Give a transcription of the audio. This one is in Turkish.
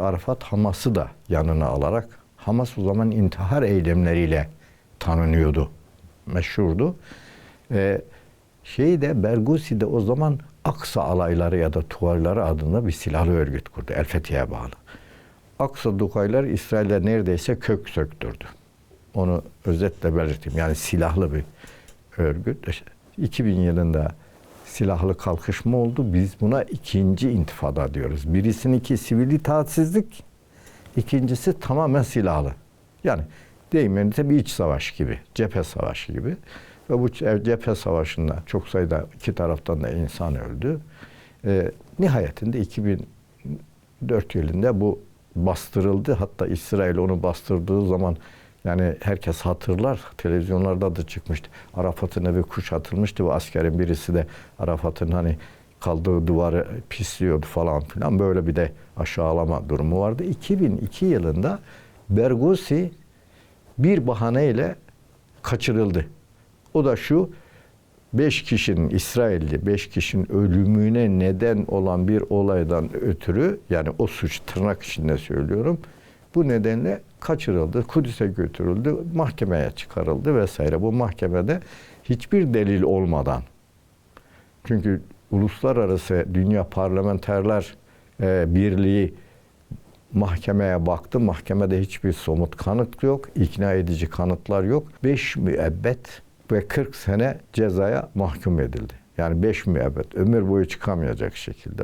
Arafat Hamas'ı da yanına alarak Hamas o zaman intihar eylemleriyle tanınıyordu. Meşhurdu. Ee, şey de Bergusi de o zaman Aksa alayları ya da tuvalları adında bir silahlı örgüt kurdu. El Fethi'ye bağlı. Aksa Dukaylar İsrail'e neredeyse kök söktürdü. Onu özetle belirteyim. Yani silahlı bir örgüt. İşte 2000 yılında silahlı kalkışma oldu. Biz buna ikinci intifada diyoruz. Birisininki sivil itaatsizlik, ikincisi tamamen silahlı. Yani deyimlerinde bir iç savaş gibi, cephe savaşı gibi. Ve bu cephe savaşında çok sayıda iki taraftan da insan öldü. Ee, nihayetinde 2004 yılında bu bastırıldı. Hatta İsrail onu bastırdığı zaman yani herkes hatırlar. Televizyonlarda da çıkmıştı. Arafat'ın evi kuşatılmıştı. Bu askerin birisi de Arafat'ın hani kaldığı duvarı pisliyordu falan filan. Böyle bir de aşağılama durumu vardı. 2002 yılında Bergosi bir bahaneyle kaçırıldı. O da şu, beş kişinin, İsrailli beş kişinin ölümüne neden olan bir olaydan ötürü, yani o suç tırnak içinde söylüyorum, bu nedenle kaçırıldı, Kudüs'e götürüldü, mahkemeye çıkarıldı vesaire. Bu mahkemede hiçbir delil olmadan, çünkü uluslararası dünya parlamenterler e, birliği mahkemeye baktı. Mahkemede hiçbir somut kanıt yok, ikna edici kanıtlar yok. 5 müebbet ve 40 sene cezaya mahkum edildi. Yani 5 müebbet, ömür boyu çıkamayacak şekilde